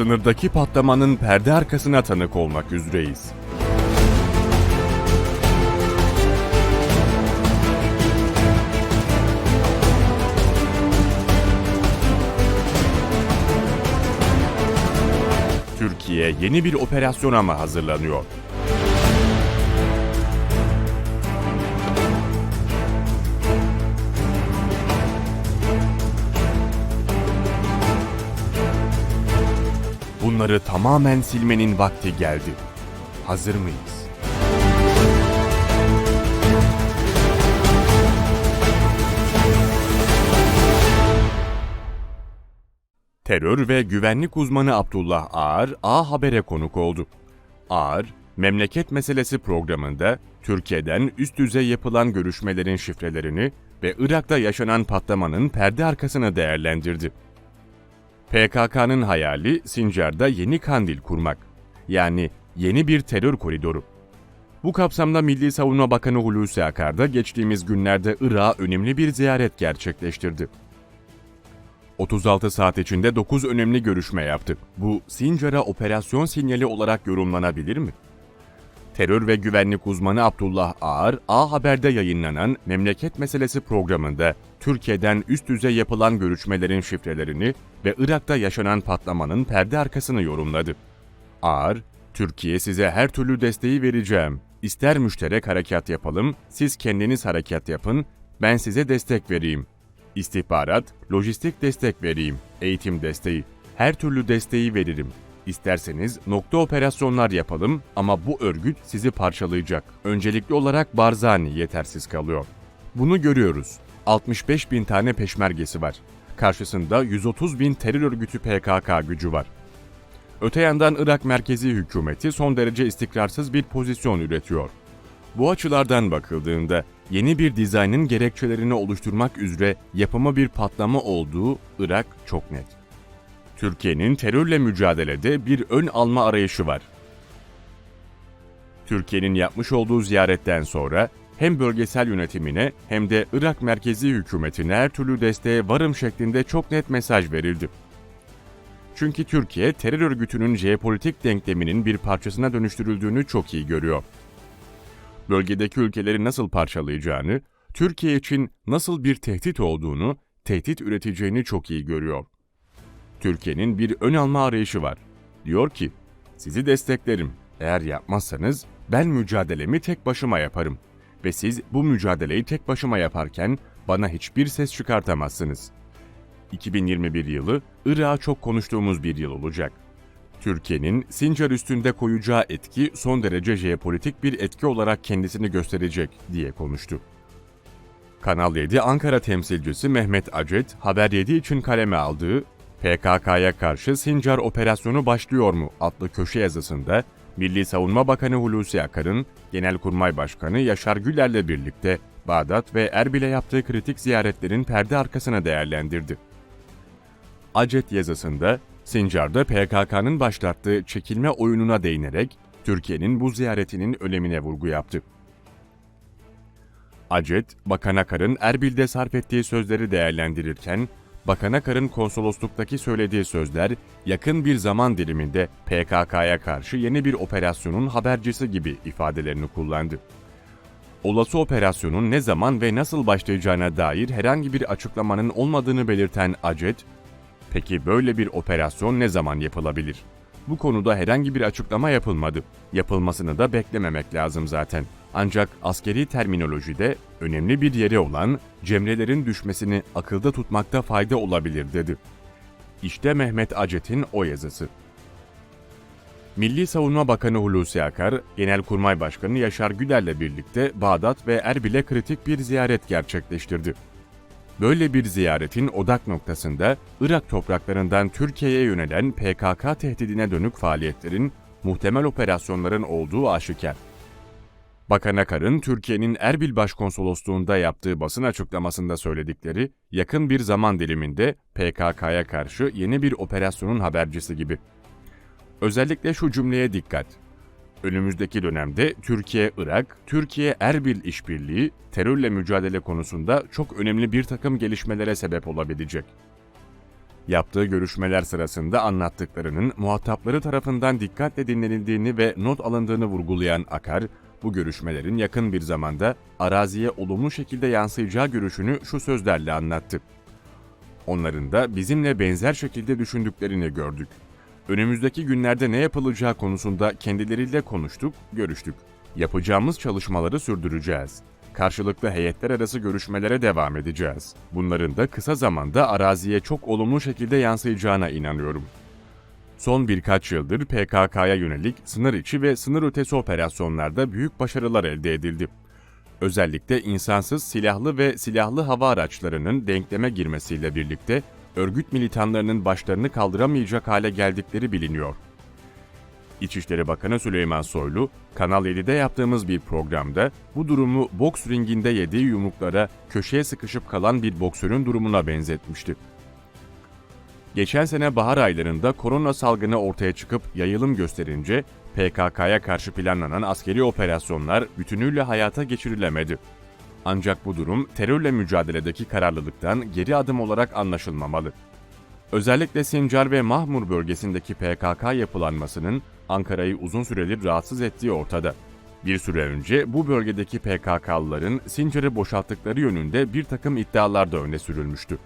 Sınırdaki patlamanın perde arkasına tanık olmak üzereyiz. Türkiye yeni bir operasyona mı hazırlanıyor? Bunları tamamen silmenin vakti geldi. Hazır mıyız? Terör ve güvenlik uzmanı Abdullah Ağar, A Haber'e konuk oldu. Ağar, Memleket Meselesi programında Türkiye'den üst düzey yapılan görüşmelerin şifrelerini ve Irak'ta yaşanan patlamanın perde arkasını değerlendirdi. PKK'nın hayali Sincar'da yeni kandil kurmak. Yani yeni bir terör koridoru. Bu kapsamda Milli Savunma Bakanı Hulusi Akar da geçtiğimiz günlerde Irak'a önemli bir ziyaret gerçekleştirdi. 36 saat içinde 9 önemli görüşme yaptı. Bu Sincar'a operasyon sinyali olarak yorumlanabilir mi? Terör ve güvenlik uzmanı Abdullah Ağar, A Haber'de yayınlanan Memleket Meselesi programında Türkiye'den üst düzey yapılan görüşmelerin şifrelerini ve Irak'ta yaşanan patlamanın perde arkasını yorumladı. Ağar, Türkiye size her türlü desteği vereceğim. İster müşterek harekat yapalım, siz kendiniz harekat yapın, ben size destek vereyim. İstihbarat, lojistik destek vereyim, eğitim desteği, her türlü desteği veririm. İsterseniz nokta operasyonlar yapalım ama bu örgüt sizi parçalayacak. Öncelikli olarak Barzani yetersiz kalıyor. Bunu görüyoruz. 65 bin tane peşmergesi var. Karşısında 130 bin terör örgütü PKK gücü var. Öte yandan Irak merkezi hükümeti son derece istikrarsız bir pozisyon üretiyor. Bu açılardan bakıldığında yeni bir dizaynın gerekçelerini oluşturmak üzere yapımı bir patlama olduğu Irak çok net. Türkiye'nin terörle mücadelede bir ön alma arayışı var. Türkiye'nin yapmış olduğu ziyaretten sonra hem bölgesel yönetimine hem de Irak merkezi hükümetine her türlü desteğe varım şeklinde çok net mesaj verildi. Çünkü Türkiye terör örgütünün jeopolitik denkleminin bir parçasına dönüştürüldüğünü çok iyi görüyor. Bölgedeki ülkeleri nasıl parçalayacağını, Türkiye için nasıl bir tehdit olduğunu, tehdit üreteceğini çok iyi görüyor. Türkiye'nin bir ön alma arayışı var. Diyor ki, sizi desteklerim. Eğer yapmazsanız ben mücadelemi tek başıma yaparım. Ve siz bu mücadeleyi tek başıma yaparken bana hiçbir ses çıkartamazsınız. 2021 yılı Irak'a çok konuştuğumuz bir yıl olacak. Türkiye'nin Sincar üstünde koyacağı etki son derece jeopolitik bir etki olarak kendisini gösterecek diye konuştu. Kanal 7 Ankara temsilcisi Mehmet Acet, Haber 7 için kaleme aldığı PKK'ya karşı Sincar operasyonu başlıyor mu adlı köşe yazısında Milli Savunma Bakanı Hulusi Akar'ın Genelkurmay Başkanı Yaşar Güler'le birlikte Bağdat ve Erbil'e yaptığı kritik ziyaretlerin perde arkasına değerlendirdi. Acet yazısında Sincar'da PKK'nın başlattığı çekilme oyununa değinerek Türkiye'nin bu ziyaretinin önemine vurgu yaptı. Acet, Bakan Akar'ın Erbil'de sarf ettiği sözleri değerlendirirken, Bakan Akar'ın konsolosluktaki söylediği sözler yakın bir zaman diliminde PKK'ya karşı yeni bir operasyonun habercisi gibi ifadelerini kullandı. Olası operasyonun ne zaman ve nasıl başlayacağına dair herhangi bir açıklamanın olmadığını belirten Acet, Peki böyle bir operasyon ne zaman yapılabilir? Bu konuda herhangi bir açıklama yapılmadı. Yapılmasını da beklememek lazım zaten. Ancak askeri terminolojide önemli bir yeri olan cemrelerin düşmesini akılda tutmakta fayda olabilir dedi. İşte Mehmet Acet'in o yazısı. Milli Savunma Bakanı Hulusi Akar, Genelkurmay Başkanı Yaşar Güler'le birlikte Bağdat ve Erbil'e kritik bir ziyaret gerçekleştirdi. Böyle bir ziyaretin odak noktasında Irak topraklarından Türkiye'ye yönelen PKK tehdidine dönük faaliyetlerin, muhtemel operasyonların olduğu aşikar. Bakan Akar'ın Türkiye'nin Erbil Başkonsolosluğu'nda yaptığı basın açıklamasında söyledikleri, yakın bir zaman diliminde PKK'ya karşı yeni bir operasyonun habercisi gibi. Özellikle şu cümleye dikkat. Önümüzdeki dönemde Türkiye-Irak, Türkiye-Erbil işbirliği terörle mücadele konusunda çok önemli bir takım gelişmelere sebep olabilecek. Yaptığı görüşmeler sırasında anlattıklarının muhatapları tarafından dikkatle dinlenildiğini ve not alındığını vurgulayan Akar, bu görüşmelerin yakın bir zamanda araziye olumlu şekilde yansıyacağı görüşünü şu sözlerle anlattı. Onların da bizimle benzer şekilde düşündüklerini gördük. Önümüzdeki günlerde ne yapılacağı konusunda kendileriyle konuştuk, görüştük. Yapacağımız çalışmaları sürdüreceğiz. Karşılıklı heyetler arası görüşmelere devam edeceğiz. Bunların da kısa zamanda araziye çok olumlu şekilde yansıyacağına inanıyorum. Son birkaç yıldır PKK'ya yönelik sınır içi ve sınır ötesi operasyonlarda büyük başarılar elde edildi. Özellikle insansız silahlı ve silahlı hava araçlarının denkleme girmesiyle birlikte örgüt militanlarının başlarını kaldıramayacak hale geldikleri biliniyor. İçişleri Bakanı Süleyman Soylu, Kanal 7'de yaptığımız bir programda bu durumu boks ringinde yediği yumruklara köşeye sıkışıp kalan bir boksörün durumuna benzetmişti. Geçen sene bahar aylarında korona salgını ortaya çıkıp yayılım gösterince PKK'ya karşı planlanan askeri operasyonlar bütünüyle hayata geçirilemedi. Ancak bu durum terörle mücadeledeki kararlılıktan geri adım olarak anlaşılmamalı. Özellikle Sincar ve Mahmur bölgesindeki PKK yapılanmasının Ankara'yı uzun süredir rahatsız ettiği ortada. Bir süre önce bu bölgedeki PKK'lıların Sincar'ı boşalttıkları yönünde bir takım iddialar da öne sürülmüştü.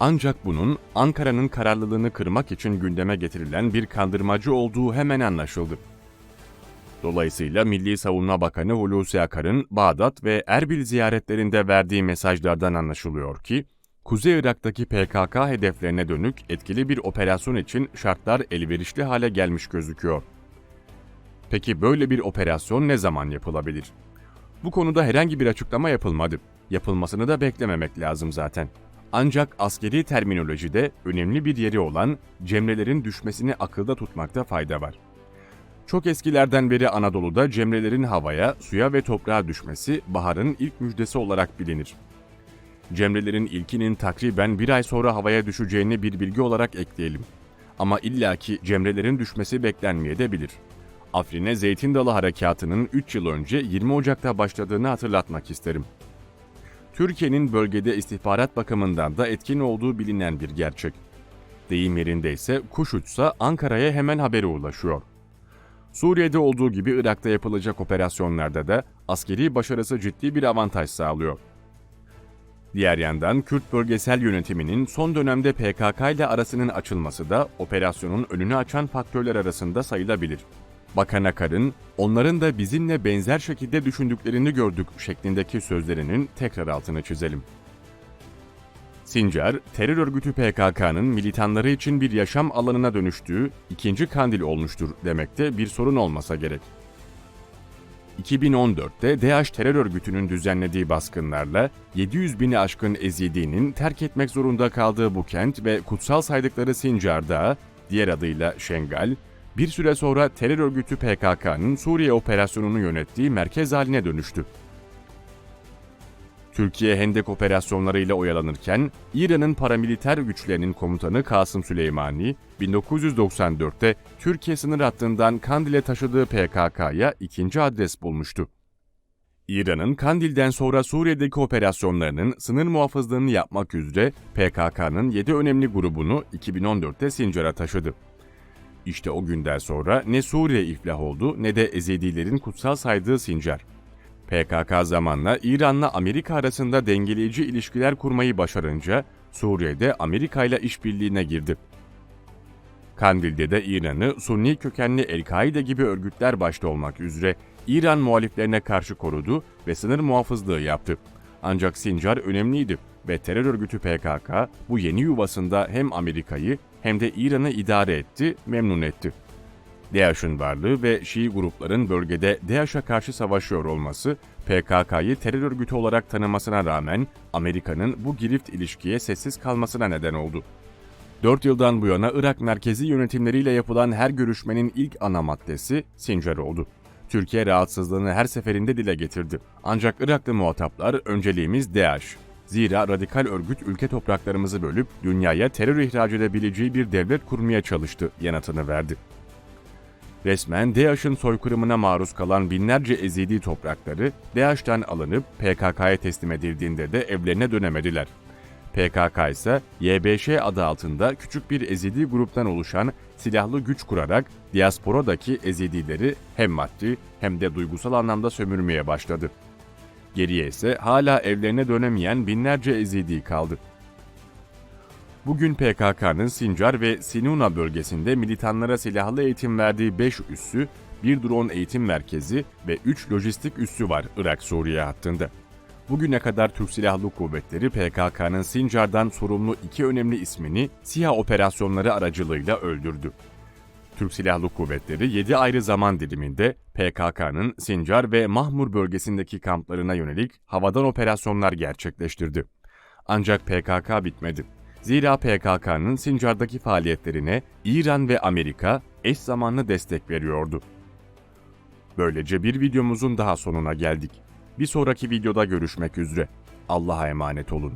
Ancak bunun Ankara'nın kararlılığını kırmak için gündeme getirilen bir kandırmacı olduğu hemen anlaşıldı. Dolayısıyla Milli Savunma Bakanı Hulusi Akar'ın Bağdat ve Erbil ziyaretlerinde verdiği mesajlardan anlaşılıyor ki, Kuzey Irak'taki PKK hedeflerine dönük etkili bir operasyon için şartlar elverişli hale gelmiş gözüküyor. Peki böyle bir operasyon ne zaman yapılabilir? Bu konuda herhangi bir açıklama yapılmadı. Yapılmasını da beklememek lazım zaten. Ancak askeri terminolojide önemli bir yeri olan cemrelerin düşmesini akılda tutmakta fayda var. Çok eskilerden beri Anadolu'da cemrelerin havaya, suya ve toprağa düşmesi baharın ilk müjdesi olarak bilinir. Cemrelerin ilkinin takriben bir ay sonra havaya düşeceğini bir bilgi olarak ekleyelim. Ama illaki cemrelerin düşmesi beklenmeyebilir. Afrin'e Zeytin Dalı Harekatı'nın 3 yıl önce 20 Ocak'ta başladığını hatırlatmak isterim. Türkiye'nin bölgede istihbarat bakımından da etkin olduğu bilinen bir gerçek. Deyim yerinde ise kuş uçsa Ankara'ya hemen haberi ulaşıyor. Suriye'de olduğu gibi Irak'ta yapılacak operasyonlarda da askeri başarısı ciddi bir avantaj sağlıyor. Diğer yandan Kürt bölgesel yönetiminin son dönemde PKK ile arasının açılması da operasyonun önünü açan faktörler arasında sayılabilir. Bakan Akar'ın onların da bizimle benzer şekilde düşündüklerini gördük şeklindeki sözlerinin tekrar altını çizelim. Sincar, terör örgütü PKK'nın militanları için bir yaşam alanına dönüştüğü ikinci kandil olmuştur demekte bir sorun olmasa gerek. 2014'te DAEŞ terör örgütünün düzenlediği baskınlarla 700 bini aşkın Ezidi'nin terk etmek zorunda kaldığı bu kent ve kutsal saydıkları Sincar Dağı, diğer adıyla Şengal, bir süre sonra terör örgütü PKK'nın Suriye operasyonunu yönettiği merkez haline dönüştü. Türkiye Hendek operasyonlarıyla oyalanırken İran'ın paramiliter güçlerinin komutanı Kasım Süleymani 1994'te Türkiye sınır hattından Kandil'e taşıdığı PKK'ya ikinci adres bulmuştu. İran'ın Kandil'den sonra Suriye'deki operasyonlarının sınır muhafızlığını yapmak üzere PKK'nın 7 önemli grubunu 2014'te Sincar'a taşıdı. İşte o günden sonra ne Suriye iflah oldu ne de Ezidilerin kutsal saydığı Sincar. PKK zamanla İran'la Amerika arasında dengeleyici ilişkiler kurmayı başarınca Suriye'de Amerika ile işbirliğine girdi. Kandil'de de İran'ı Sunni kökenli El-Kaide gibi örgütler başta olmak üzere İran muhaliflerine karşı korudu ve sınır muhafızlığı yaptı. Ancak Sincar önemliydi ve terör örgütü PKK bu yeni yuvasında hem Amerika'yı hem de İran'ı idare etti, memnun etti. DAEŞ'in varlığı ve Şii grupların bölgede DAEŞ'e karşı savaşıyor olması, PKK'yı terör örgütü olarak tanımasına rağmen Amerika'nın bu girift ilişkiye sessiz kalmasına neden oldu. 4 yıldan bu yana Irak merkezi yönetimleriyle yapılan her görüşmenin ilk ana maddesi Sincar oldu. Türkiye rahatsızlığını her seferinde dile getirdi. Ancak Iraklı muhataplar önceliğimiz DAEŞ. Zira radikal örgüt ülke topraklarımızı bölüp dünyaya terör ihraç edebileceği bir devlet kurmaya çalıştı yanıtını verdi. Resmen DAEŞ'in soykırımına maruz kalan binlerce Ezidi toprakları DAEŞ'ten alınıp PKK'ya teslim edildiğinde de evlerine dönemediler. PKK ise YBŞ adı altında küçük bir Ezidi gruptan oluşan silahlı güç kurarak diasporadaki Ezidileri hem maddi hem de duygusal anlamda sömürmeye başladı. Geriye ise hala evlerine dönemeyen binlerce Ezidi kaldı. Bugün PKK'nın Sincar ve Sinuna bölgesinde militanlara silahlı eğitim verdiği 5 üssü, bir drone eğitim merkezi ve 3 lojistik üssü var Irak-Suriye hattında. Bugüne kadar Türk Silahlı Kuvvetleri PKK'nın Sincar'dan sorumlu iki önemli ismini SİHA operasyonları aracılığıyla öldürdü. Türk Silahlı Kuvvetleri 7 ayrı zaman diliminde PKK'nın Sincar ve Mahmur bölgesindeki kamplarına yönelik havadan operasyonlar gerçekleştirdi. Ancak PKK bitmedi. Zira PKK'nın Sincar'daki faaliyetlerine İran ve Amerika eş zamanlı destek veriyordu. Böylece bir videomuzun daha sonuna geldik. Bir sonraki videoda görüşmek üzere. Allah'a emanet olun.